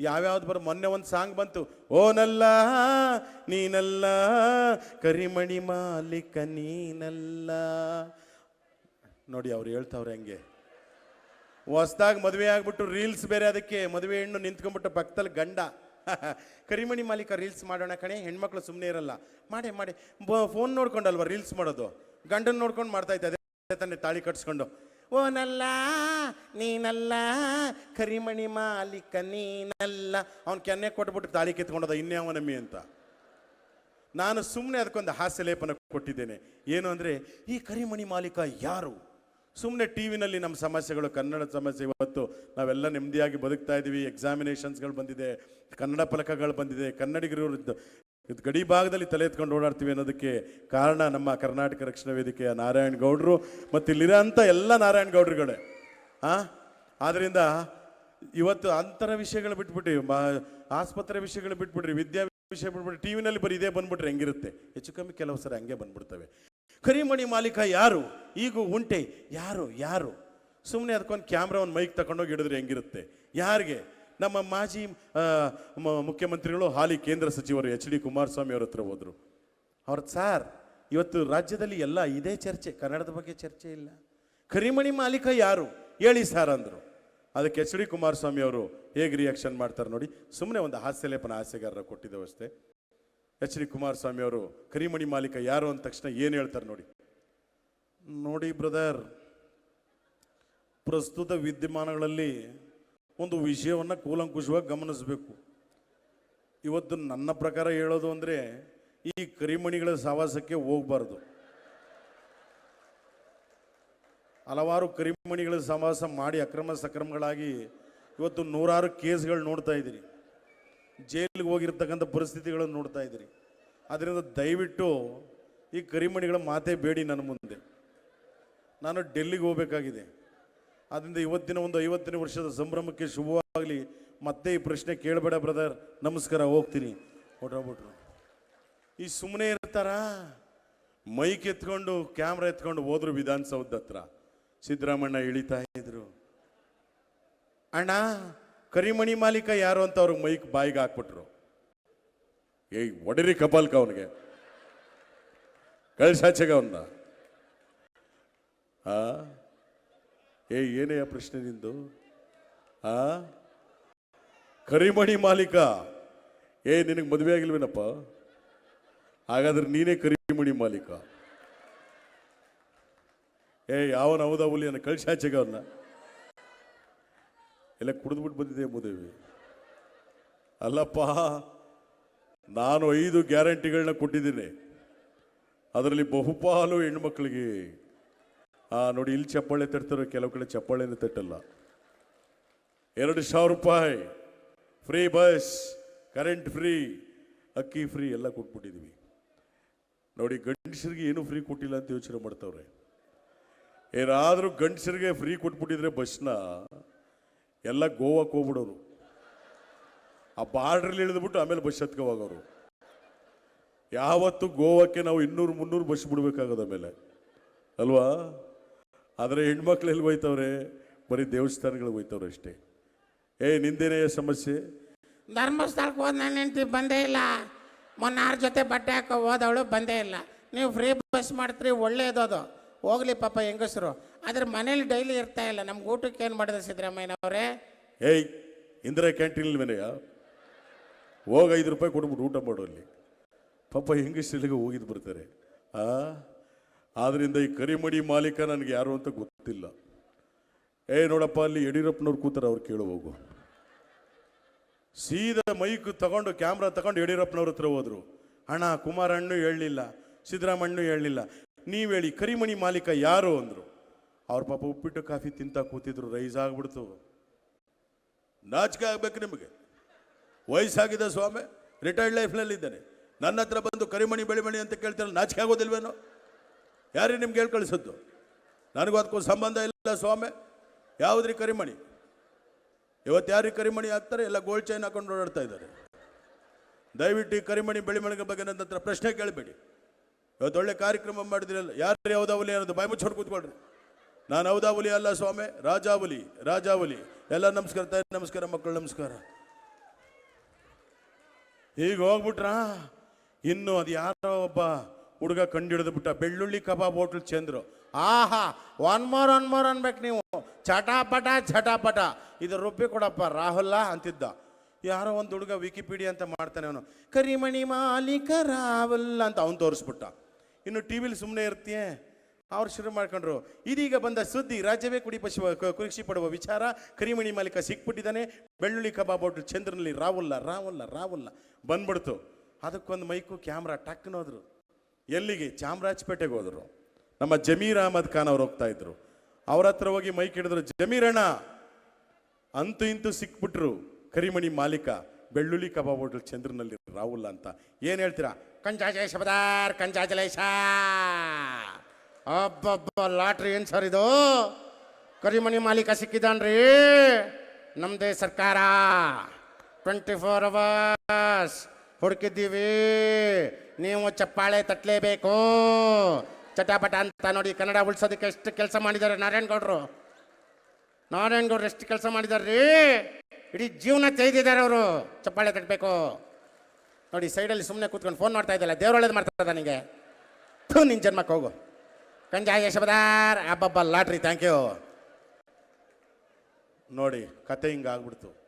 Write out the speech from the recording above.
ಯಾವ್ಯಾವ್ದು ಬರೋ ಮೊನ್ನೆ ಒಂದು ಸಾಂಗ್ ಬಂತು. ಓನಲ್ಲ, ನೀನಲ್ಲ, ಕರಿಮಣಿ ಮಾಲೀಕ ನೀನಲ್ಲ. ನೋಡಿ ಅವ್ರು ಹೇಳ್ತಾವ್ರೆ ಹಂಗೆ. ಹೊಸ್ದಾಗಿ ಮದುವೆ ಆಗ್ಬಿಟ್ಟು ರೀಲ್ಸ್ ಬೇರೆ ಅದಕ್ಕೆ, ಮದುವೆ ಹೆಣ್ಣು ನಿಂತ್ಕೊಂಡ್ಬಿಟ್ಟು ಪಕ್ಕದಲ್ಲಿ ಗಂಡ. ಕರಿಮಣಿ ಮಾಲೀಕ ರೀಲ್ಸ್ ಮಾಡೋಣ ಕಣೆ, ಹೆಣ್ಮಕ್ಳು ಸುಮ್ಮನೆ ಇರಲ್ಲ. ಮಾಡಿ ಮಾಡಿ. ಫೋನ್ ನೋಡ್ಕೊಂಡಲ್ವ ರೀಲ್ಸ್ ಮಾಡೋದು? ಗಂಡನ್ ನೋಡ್ಕೊಂಡು ಮಾಡ್ತಾ ಇದ್ದೆ ತಾನೇ ತಾಳಿ ಕಟ್ಸ್ಕೊಂಡು. ಓನಲ್ಲ, ನೀನಲ್ಲ, ಕರಿಮಣಿ ಮಾಲೀಕ ನೀನಲ್ಲ. ಅವ್ನು ಕೆನ್ನೆ ಕೊಟ್ಬಿಟ್ಟು ತಾಳಿ ಕಿತ್ಕೊಂಡದ ಇನ್ಯಾವನಮ್ಮಿ ಅಂತ. ನಾನು ಸುಮ್ಮನೆ ಅದಕ್ಕೊಂದು ಹಾಸ್ಯ ಲೇಪನ ಕೊಟ್ಟಿದ್ದೇನೆ. ಏನು ಅಂದರೆ, ಈ ಕರಿಮಣಿ ಮಾಲೀಕ ಯಾರು? ಸುಮ್ಮನೆ ಟಿ ವಿನಲ್ಲಿ ನಮ್ಮ ಸಮಸ್ಯೆಗಳು, ಕನ್ನಡ ಸಮಸ್ಯೆ ಇವತ್ತು. ನಾವೆಲ್ಲ ನೆಮ್ಮದಿಯಾಗಿ ಬದುಕ್ತಾ ಇದ್ದೀವಿ ಎಕ್ಸಾಮಿನೇಷನ್ಸ್ಗಳು ಬಂದಿದೆ. ಕನ್ನಡ ಫಲಕಗಳು ಬಂದಿದೆ. ಕನ್ನಡಿಗರು ಇದ್- ಗಡಿ ಭಾಗದಲ್ಲಿ ತಲೆ ಎತ್ಕೊಂಡು ಓಡಾಡ್ತೀವಿ ಅನ್ನೋದಕ್ಕೆ ಕಾರಣ ನಮ್ಮ ಕರ್ನಾಟಕ ರಕ್ಷಣಾ ವೇದಿಕೆಯ ನಾರಾಯಣ ಗೌಡರು ಮತ್ತು ಇಲ್ಲಿರೋಂಥ ಎಲ್ಲ ನಾರಾಯಣ ಗೌಡ್ರುಗಳೇ. ಹಾಂ ಆದ್ದರಿಂದ ಇವತ್ತು ಅಂತರ ವಿಷಯಗಳು ಬಿಟ್ಬಿಟ್ರಿ ಆಸ್ಪತ್ರೆ ವಿಷಯಗಳು ಬಿಟ್ಬಿಟ್ರಿ, ವಿದ್ಯಾ ವಿಷಯ ಬಿಟ್ಬಿಟ್ರಿ, ಟಿ ವಿನಲ್ಲಿ ಬರೀ ಇದೇ ಬಂದ್ಬಿಟ್ರೆ ಹೆಂಗಿರುತ್ತೆ? ಹೆಚ್ಚು ಕಮ್ಮಿ ಕೆಲವು ಸರಿ ಹಂಗೆ ಬಂದ್ಬಿಡ್ತವೆ. ಕರಿಮಣಿ ಮಾಲೀಕ ಯಾರು? ಈಗ ಉಂಟೆ. ಯಾರು? ಯಾರು? ಸುಮ್ಮನೆ ಅದಕ್ಕೊಂದು ಕ್ಯಾಮ್ರಾ ಒಂದು ಮೈಕ್ ತಗೊಂಡೋಗಿ ಹಿಡಿದ್ರೆ ಹೆಂಗಿರುತ್ತೆ? ಯಾರಿಗೆ? ನಮ್ಮ ಮಾಜಿ ಮುಖ್ಯಮಂತ್ರಿಗಳು, ಹಾಲಿ ಕೇಂದ್ರ ಸಚಿವರು ಎಚ್ ಡಿ ಕುಮಾರಸ್ವಾಮಿ ಅವ್ರ ಹತ್ರ ಹೋದರು. ಅವ್ರ ಸಾರ್, ಇವತ್ತು ರಾಜ್ಯದಲ್ಲಿ ಎಲ್ಲ ಇದೇ ಚರ್ಚೆ, ಕನ್ನಡದ ಬಗ್ಗೆ ಚರ್ಚೆ ಇಲ್ಲ. ಕರಿಮಣಿ ಮಾಲೀಕ ಯಾರು? ಹೇಳಿ ಸಾರ್ ಅಂದರು. ಅದಕ್ಕೆ ಎಚ್ ಡಿ ಕುಮಾರಸ್ವಾಮಿ ಅವರು ಹೇಗೆ ರಿಯಾಕ್ಷನ್ ಮಾಡ್ತಾರೆ ನೋಡಿ ಸುಮ್ಮನೆ ಒಂದು ಹಾಸ್ಯಲೇಪನ ಹಾಸ್ಯಗಾರರ ಕೊಟ್ಟಿದ್ದ ಅಷ್ಟೇ. ಎಚ್ ಡಿ ಕುಮಾರಸ್ವಾಮಿ ಅವರು ಕರಿಮಣಿ ಮಾಲೀಕ ಯಾರು ಅಂದ ತಕ್ಷಣ ಏನು ಹೇಳ್ತಾರೆ ನೋಡಿ. ನೋಡಿ ಬ್ರದರ್, ಪ್ರಸ್ತುತ ವಿದ್ಯಮಾನಗಳಲ್ಲಿ ಒಂದು ವಿಷಯವನ್ನು ಕೂಲಂಕುಷವಾಗಿ ಗಮನಿಸಬೇಕು. ಇವತ್ತು ನನ್ನ ಪ್ರಕಾರ ಹೇಳೋದು ಅಂದರೆ, ಈ ಕರಿಮಣಿಗಳ ಸಹವಾಸಕ್ಕೆ ಹೋಗಬಾರ್ದು. ಹಲವಾರು ಕರಿಮಣಿಗಳ ಸಹವಾಸ ಮಾಡಿ ಅಕ್ರಮ ಸಕ್ರಮಗಳಾಗಿ ಇವತ್ತು ನೂರಾರು ಕೇಸ್ಗಳು ನೋಡ್ತಾ ಇದ್ದೀರಿ. ಜೈಲಿಗೆ ಹೋಗಿರ್ತಕ್ಕಂಥ ಪರಿಸ್ಥಿತಿಗಳನ್ನು ನೋಡ್ತಾ ಇದ್ದೀರಿ. ಅದರಿಂದ ದಯವಿಟ್ಟು ಈ ಕರಿಮಣಿಗಳ ಮಾತೇ ಬೇಡಿ ನನ್ನ ಮುಂದೆ. ನಾನು ಡೆಲ್ಲಿಗೆ ಹೋಗಬೇಕಾಗಿದೆ. ಆದ್ದರಿಂದ ಇವತ್ತಿನ ಒಂದು ಐವತ್ತನೇ ವರ್ಷದ ಸಂಭ್ರಮಕ್ಕೆ ಶುಭವಾಗಲಿ. ಮತ್ತೆ ಈ ಪ್ರಶ್ನೆ ಕೇಳಬೇಡ ಬ್ರದರ್. ನಮಸ್ಕಾರ, ಹೋಗ್ತೀನಿ. ಹೊರಟೋಗ್ಬಿಟ್ರು ಈ ಸುಮ್ಮನೆ ಇರ್ತಾರ? ಮೈಕ್ ಎತ್ಕೊಂಡು, ಕ್ಯಾಮ್ರಾ ಎತ್ಕೊಂಡು ಹೋದ್ರು ವಿಧಾನಸೌಧ ಹತ್ರ. ಸಿದ್ದರಾಮಣ್ಣ ಇಳಿತಾ ಇದ್ರು. ಅಣ್ಣ, ಕರಿಮಣಿ ಮಾಲೀಕ ಯಾರು ಅಂತ ಅವ್ರಿಗೆ ಮೈಕ್ ಬಾಯಿಗೆ ಹಾಕ್ಬಿಟ್ರು. ಏಯ್, ಒಡರಿ ಕಪಾಲ್ಕ ಅವನಿಗೆ. ಕಳ್ಸಾಚೆಗ ಅವನ್ನ ಆ? ಏ, ಏನೇ ಪ್ರಶ್ನೆ ನಿಂದು? ಆ? ಕರಿಮಣಿ ಮಾಲೀಕ. ಏ, ನಿನಗೆ ಮದುವೆ ಆಗಿಲ್ವೇನಪ್ಪ? ಹಾಗಾದ್ರೆ ನೀನೇ ಕರಿಮಣಿ ಮಾಲೀಕ. ಏ, ಯಾವನ ಹೌದಾ ಹುಲಿ ಅನ್ನ ಆಚೆಗೆ ಅವನ್ನ ಎಲ್ಲ ಕುಡಿದ್ಬಿಟ್ಟು ಬಂದಿದೆ ಮದುವೆ. ಅಲ್ಲಪ್ಪ, ನಾನು ಐದು ಗ್ಯಾರಂಟಿಗಳನ್ನ ಕೊಟ್ಟಿದ್ದೀನಿ. ಅದರಲ್ಲಿ ಬಹುಪಾಲು ಹೆಣ್ಮಕ್ಳಿಗೆ. ನೋಡಿ, ಇಲ್ಲಿ ಚಪ್ಪಾಳೆ ತಟ್ತಾರೆ ಕೆಲವು ಕಡೆ ಚಪ್ಪಾಳೆನೇ ತಟ್ಟಲ್ಲ. ಎರಡು ಸಾವಿರ ರೂಪಾಯಿ ಫ್ರೀ ಬಸ್ ಕರೆಂಟ್ ಫ್ರೀ ಅಕ್ಕಿ ಫ್ರೀ ಎಲ್ಲ ಕೊಟ್ಬಿಟ್ಟಿದ್ವಿ. ನೋಡಿ, ಗಂಡಸರಿಗೆ ಏನು ಫ್ರೀ ಕೊಟ್ಟಿಲ್ಲ ಅಂತ ಯೋಚನೆ ಮಾಡ್ತಾವ್ರೆ. ಏನಾದರೂ ಗಂಡಸರಿಗೆ ಫ್ರೀ ಕೊಟ್ಬಿಟ್ಟಿದ್ರೆ ಬಸ್ನ, ಎಲ್ಲ ಗೋವಾಕ್ಕೆ ಹೋಗ್ಬಿಡೋರು. ಆ ಬಾರ್ಡ್ರಲ್ಲಿ ಇಳಿದ್ಬಿಟ್ಟು ಆಮೇಲೆ ಬಸ್ ಹತ್ಕೋವಾಗೋರು. ಯಾವತ್ತು ಗೋವಾಕ್ಕೆ ನಾವು ಇನ್ನೂರು ಮುನ್ನೂರು ಬಸ್ ಬಿಡ್ಬೇಕಾಗದ ಮೇಲೆ. ಅಲ್ವಾ? ಆದರೆ ಹೆಣ್ಮಕ್ಳು ಎಲ್ಲಿ ಹೋಯ್ತವ್ರೆ? ಬರೀ ದೇವಸ್ಥಾನಗಳಿಗೆ ಹೋಯ್ತವ್ರೆ ಅಷ್ಟೇ. ಏ ನಿಂದೇನೇ ಸಮಸ್ಯೆ? ಧರ್ಮಸ್ಥಳಕ್ಕೆ ಹೋದ ನನ್ನ ಹೆಂಡತಿ ಬಂದೇ ಇಲ್ಲ. ಮೊನ್ನಾರ ಜೊತೆ ಬಟ್ಟೆ ಹಾಕೋ ಹೋದವಳು ಬಂದೇ ಇಲ್ಲ. ನೀವು ಫ್ರೀ ಬಸ್ ಮಾಡ್ತೀರಿ ಒಳ್ಳೇದದು ಹೋಗ್ಲಿ ಪಾಪ ಹೆಂಗಸರು. ಆದ್ರೆ ಮನೇಲಿ ಡೈಲಿ ಇರ್ತಾ ಇಲ್ಲ. ನಮ್ಗೆ ಊಟಕ್ಕೆ ಏನು ಮಾಡಿದೆ ಸಿದ್ದರಾಮಯ್ಯನವರೇ? ಏಯ್ ಇಂದಿರಾ ಕ್ಯಾಂಟೀನ್ ಮನೆಯ? ಹೋಗಿ ಐದು ರೂಪಾಯಿ ಕೊಟ್ಬಿಟ್ಟು ಊಟ ಮಾಡು ಅಲ್ಲಿ. ಪಾಪ ಹೆಂಗಸ್ರಿಗೆ ಹೋಗಿದ್ದು ಬರ್ತಾರೆ. ಆ? ಆದ್ರಿಂದ ಈ ಕರಿಮಡಿ ಮಾಲೀಕ ನನಗೆ ಯಾರು ಅಂತ ಗೊತ್ತಿಲ್ಲ. ಏ, ನೋಡಪ್ಪ, ಅಲ್ಲಿ ಯಡಿಯೂರಪ್ಪನವ್ರು ಕೂತಾರೆ, ಅವ್ರು ಕೇಳು ಹೋಗು. ಸೀದಾ ಮೈಕ್ ತಗೊಂಡು, ಕ್ಯಾಮ್ರಾ ತಗೊಂಡು ಯಡಿಯೂರಪ್ಪನವ್ರ ಹತ್ರ ಹೋದ್ರು. ಅಣ್ಣ ಕುಮಾರಣ್ಣು ಹೇಳಲಿಲ್ಲ ಸಿದ್ದರಾಮಣ್ಣು ಹೇಳಲಿಲ್ಲ. ನೀವು ಹೇಳಿ, ಕರಿಮಣಿ ಮಾಲೀಕ ಯಾರು ಅಂದರು. ಅವ್ರ ಪಾಪ ಉಪ್ಪಿಟ್ಟು ಕಾಫಿ ತಿಂತ ಕೂತಿದ್ರು, ರೈಸ್ ಆಗ್ಬಿಡ್ತು. ನಾಚಿಕೆ ಆಗ್ಬೇಕು ನಿಮಗೆ. ವಯಸ್ಸಾಗಿದೆ ಸ್ವಾಮಿ, ರಿಟೈರ್ಡ್ ಲೈಫ್ನಲ್ಲಿದ್ದಾನೆ. ನನ್ನ ಹತ್ರ ಬಂದು ಕರಿಮಣಿ ಬೆಳಿಮಣಿ ಅಂತ ಕೇಳ್ತಾರೆ ನಾಚಿಕೆ ಆಗೋದಿಲ್ವೇನೋ? ಯಾರೇ ನಿಮ್ಗೆ ಹೇಳಿ ಕಳಿಸಿದ್ದು ನನಗೂ ಅದಕ್ಕೂ ಸಂಬಂಧ ಇಲ್ಲ ಸ್ವಾಮಿ. ಯಾವುದ್ರಿ ಕರಿಮಣಿ? ಇವತ್ತು ಯಾರಿಗೆ ಕರಿಮಣಿ ಹಾಕ್ತಾರೆ ಎಲ್ಲ ಗೋಲ್ಡ್ ಚೈನ್ ಹಾಕೊಂಡು ಓಡಾಡ್ತಾ ಇದ್ದಾರೆ. ದಯವಿಟ್ಟು ಈ ಕರಿಮಣಿ ಬೆಳಿಮಣಿಗೆ ಬಗ್ಗೆ ನನ್ನ ಹತ್ರ ಪ್ರಶ್ನೆ ಕೇಳಬೇಡಿ. ಇವತ್ತು ಒಳ್ಳೆ ಕಾರ್ಯಕ್ರಮ ಮಾಡಿದ್ರಲ್ಲ ಯಾರು ಹುಲಿ ಅನ್ನೋದು ಬಾಯಿ ಮುಚ್ಕೊಂಡು ಕೂತ್ಕೊಳ್ರಿ. ನಾನು ಹೌದಾವಲಿ ಅಲ್ಲ ಸ್ವಾಮಿ, ರಾಜಾವಲಿ ರಾಜಾವಲಿ. ಎಲ್ಲ ನಮಸ್ಕಾರ ತಾಯಿ, ನಮಸ್ಕಾರ ಮಕ್ಕಳು, ನಮಸ್ಕಾರ. ಈಗ ಹೋಗ್ಬಿಟ್ರಾ? ಇನ್ನು ಅದು ಯಾರೋ ಒಬ್ಬ ಹುಡುಗ ಕಂಡು ಬಿಟ್ಟ ಬೆಳ್ಳುಳ್ಳಿ ಕಬಾಬ್ ಹೋಟ್ಲ್ ಚಂದ್ರು. ಆಹಾ ಒನ್ ಮೋರ್ ಒನ್ ಮೋರ್ ಅನ್ಬೇಕು ನೀವು. ಚಟಾಪಟ ಚಟಾಪಟ ಇದು ರುಬ್ಬಿ ಕೊಡಪ್ಪ, ರಾಹುಲ್ಲ ಅಂತಿದ್ದ. ಯಾರೋ ಒಂದು ಹುಡುಗ ವಿಕಿಪೀಡಿಯಾ ಅಂತ ಮಾಡ್ತಾನೆ ಅವನು. ಕರಿಮಣಿ ಮಾಲೀಕ ರಾಹುಲ್ ಅಂತ ಅವನು ತೋರಿಸ್ಬಿಟ್ಟ. ಇನ್ನು ಟಿ ವಿಲಿ ಸುಮ್ಮನೆ ಇರ್ತೀಯೇ? ಅವ್ರು ಶುರು ಮಾಡ್ಕೊಂಡ್ರು. ಇದೀಗ ಬಂದ ಸುದ್ದಿ, ರಾಜ್ಯವೇ ಕುಡಿ ಪಶು ಕುರಿಕ್ಷಿ ಪಡುವ ವಿಚಾರ. ಕರಿಮಣಿ ಮಾಲೀಕ ಸಿಕ್ಬಿಟ್ಟಿದ್ದಾನೆ. ಬೆಳ್ಳುಳ್ಳಿ ಕಬಾಬ್ ಹೋಟ್ಲ್ ಚಂದ್ರನಲ್ಲಿ ರಾವುಲ್ಲ ರಾವುಲ್ಲ ರಾವುಲ್ಲ ಬಂದ್ಬಿಡ್ತು. ಅದಕ್ಕೊಂದು ಮೈಕು, ಕ್ಯಾಮ್ರಾ, ಟಕ್ನೋದ್ರು. ಎಲ್ಲಿಗೆ? ಚಾಮರಾಜಪೇಟೆಗೆ ಹೋದರು. ನಮ್ಮ ಜಮೀರ್ ಅಹಮದ್ ಖಾನ್ ಅವ್ರು ಹೋಗ್ತಾ ಇದ್ರು. ಅವ್ರ ಹತ್ರ ಹೋಗಿ ಮೈಕ್ ಹಿಡಿದ್ರು ಜಮೀರಣ್ಣ ಅಂತೂ ಇಂತೂ ಸಿಕ್ಬಿಟ್ರು ಕರಿಮಣಿ ಮಾಲೀಕ. ಬೆಳ್ಳುಳ್ಳಿ ಕಬಾಬ್ ಹೋಟೆಲ್ ಚಂದ್ರನಲ್ಲಿ ರಾಹುಲ್ ಅಂತ. ಏನ್ ಹೇಳ್ತೀರಾ? ಕಂಜಾಜಲೇಶ ಬದಾರ್ ಕಂಜಾಜಲೇಶ ಅಬ್ಬಬ್ಬ, ಲಾಟ್ರಿ ಏನು ಸರ್ ಇದು? ಕರಿಮಣಿ ಮಾಲೀಕ ಸಿಕ್ಕಿದಾನ್ರಿ ನಮ್ಮದೇ ಸರ್ಕಾರ. ಟ್ವೆಂಟಿ ಫೋರ್ ಅವರ್ಸ್ ಹುಡುಕಿದ್ದೀವಿ. ನೀವು ಚಪ್ಪಾಳೆ ತಟ್ಟಲೇಬೇಕು. ಚಟಾಪಟ ಅಂತ ನೋಡಿ ಕನ್ನಡ ಉಳಿಸೋದಕ್ಕೆ ಎಷ್ಟು ಕೆಲಸ ಮಾಡಿದ್ದಾರೆ ನಾರಾಯಣಗೌಡರು ನಾರಾಯಣಗೌಡರು ಎಷ್ಟು ಕೆಲಸ ಮಾಡಿದಾರ್ರಿ? ಇಡೀ ಜೀವನ ತೆಗೆದಿದ್ದಾರೆ ಅವರು. ಚಪ್ಪಾಳೆ ತಟ್ಟಬೇಕು. ನೋಡಿ ಸೈಡಲ್ಲಿ ಸುಮ್ಮನೆ ಕೂತ್ಕೊಂಡು ಫೋನ್ ಮಾಡ್ತಾ ಇದ್ದಲ್ಲ, ದೇವ್ರ ಒಳ್ಳೇದು ಮಾಡ್ತಾ ನನಗೆ. ಥೂ ನಿನ್ನ ಜನ್ಮಕ್ಕೆ ಹೋಗು. ಕಂಜಾಯ ಶಬದಾರ್, ಅಬ್ಬಬ್ಬ ಲಾಟ್ರಿ ಥ್ಯಾಂಕ್ ಯು ನೋಡಿ ಕತೆ ಹಿಂಗಾಗ್ಬಿಡ್ತು.